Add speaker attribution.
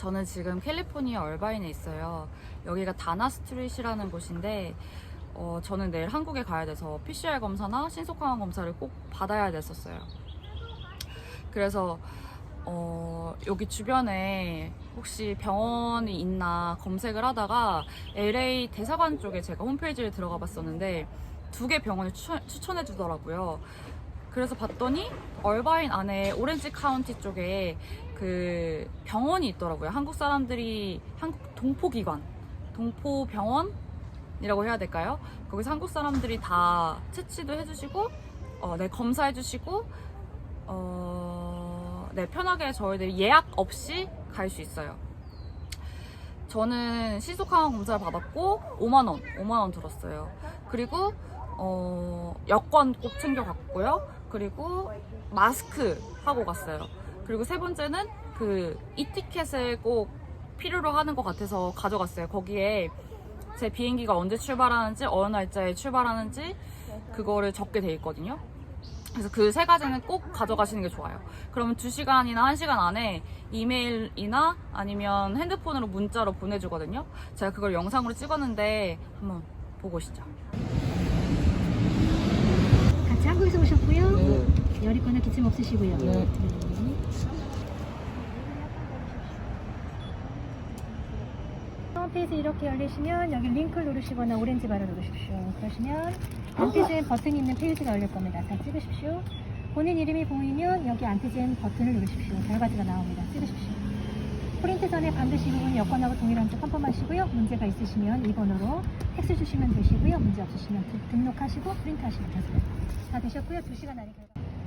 Speaker 1: 저는 지금 캘리포니아 얼바인에 있어요. 여기가 다나 스트릿이라는 곳인데, 어, 저는 내일 한국에 가야 돼서 PCR 검사나 신속항원 검사를 꼭 받아야 됐었어요. 그래서, 어, 여기 주변에 혹시 병원이 있나 검색을 하다가 LA 대사관 쪽에 제가 홈페이지를 들어가 봤었는데, 두 개 병원을 추천, 추천해 주더라고요. 그래서 봤더니 얼바인 안에 오렌지 카운티 쪽에 그 병원이 있더라고요. 한국 사람들이 한국 동포기관, 동포병원이라고 해야 될까요? 거기서 한국 사람들이 다 채취도 해주시고, 어, 네 검사해주시고, 어, 네 편하게 저희들이 예약 없이 갈 수 있어요. 저는 신속항원 검사를 받았고 5만 원, 5만 원 들었어요. 그리고 어, 여권 꼭 챙겨 갔고요. 그리고 마스크 하고 갔어요. 그리고 세 번째는 그 이 티켓을 꼭 필요로 하는 것 같아서 가져갔어요. 거기에 제 비행기가 언제 출발하는지, 어느 날짜에 출발하는지 그거를 적게 돼 있거든요. 그래서 그 세 가지는 꼭 가져가시는 게 좋아요. 그러면 2시간이나 1시간 안에 이메일이나 아니면 핸드폰으로 문자로 보내주거든요. 제가 그걸 영상으로 찍었는데 한번 보고 오시죠.
Speaker 2: 같이 한국에서 오셨고요.
Speaker 3: 네.
Speaker 2: 열있거나 기침 없으시고요.
Speaker 3: 네.
Speaker 2: 홈페이지 이렇게 열리시면 여기 링크를 누르시거나 오렌지 바를 누르십시오. 그러시면 안티젠 버튼이 있는 페이지가 열릴 겁니다. 다 찍으십시오. 본인 이름이 보이면 여기 안티젠 버튼을 누르십시오. 결과지가 나옵니다. 찍으십시오. 프린트 전에 반드시 이 부분 여권하고 동일한 쪽 컨펌하시고요. 문제가 있으시면 이 번호로 텍스 주시면 되시고요. 문제 없으시면 등- 등록하시고 프린트하시면 되세요. 다 되셨고요. 2시간 안에 결과.